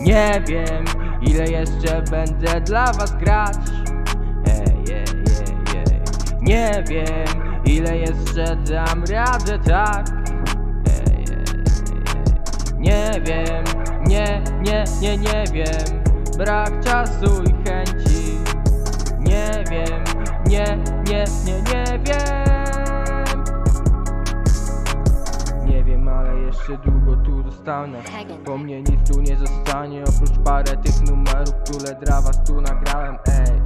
Nie wiem, ile jeszcze będę dla was grać Ej, ej, ej, ej. Nie wiem, ile jeszcze dam radę tak Ej, ej, ej. Nie wiem, nie, nie, nie, nie wiem Brak czasu i chęci jeszcze długo tu zostanę. Po mnie nic tu nie zostanie Oprócz parę tych numerów, które dla was tu nagrałem. Ej,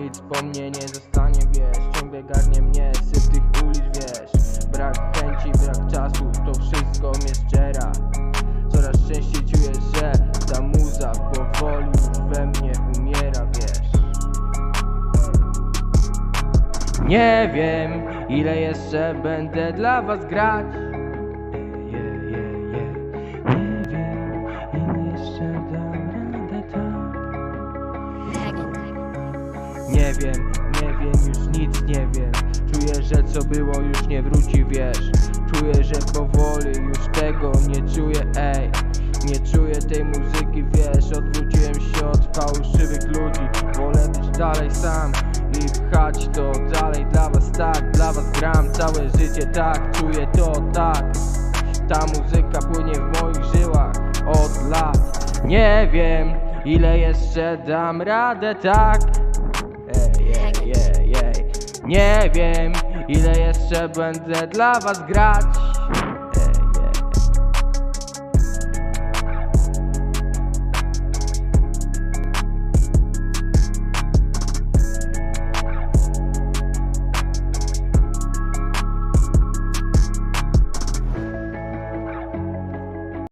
nic po mnie nie zostanie, wiesz Ciągle garnie mnie syf tych ulic, wiesz. Brak chęci, brak czasu, to wszystko mnie zżera Coraz częściej czuję, że ta muza powoli już we mnie umiera, wiesz. Nie wiem, ile jeszcze będę dla was grać Nie wiem, nie wiem, już nic nie wiem. Czuję, że co było już nie wróci, wiesz. Czuję, że powoli już tego nie czuję, ej. Nie czuję tej muzyki, wiesz. Odwróciłem się od fałszywych ludzi. Wolę być dalej sam i pchać to dalej Dla was tak, dla was gram całe życie tak Czuję to tak. Ta muzyka płynie w moich żyłach od lat. Nie wiem, ile jeszcze dam radę tak. Nie wiem, ile jeszcze będę dla was grać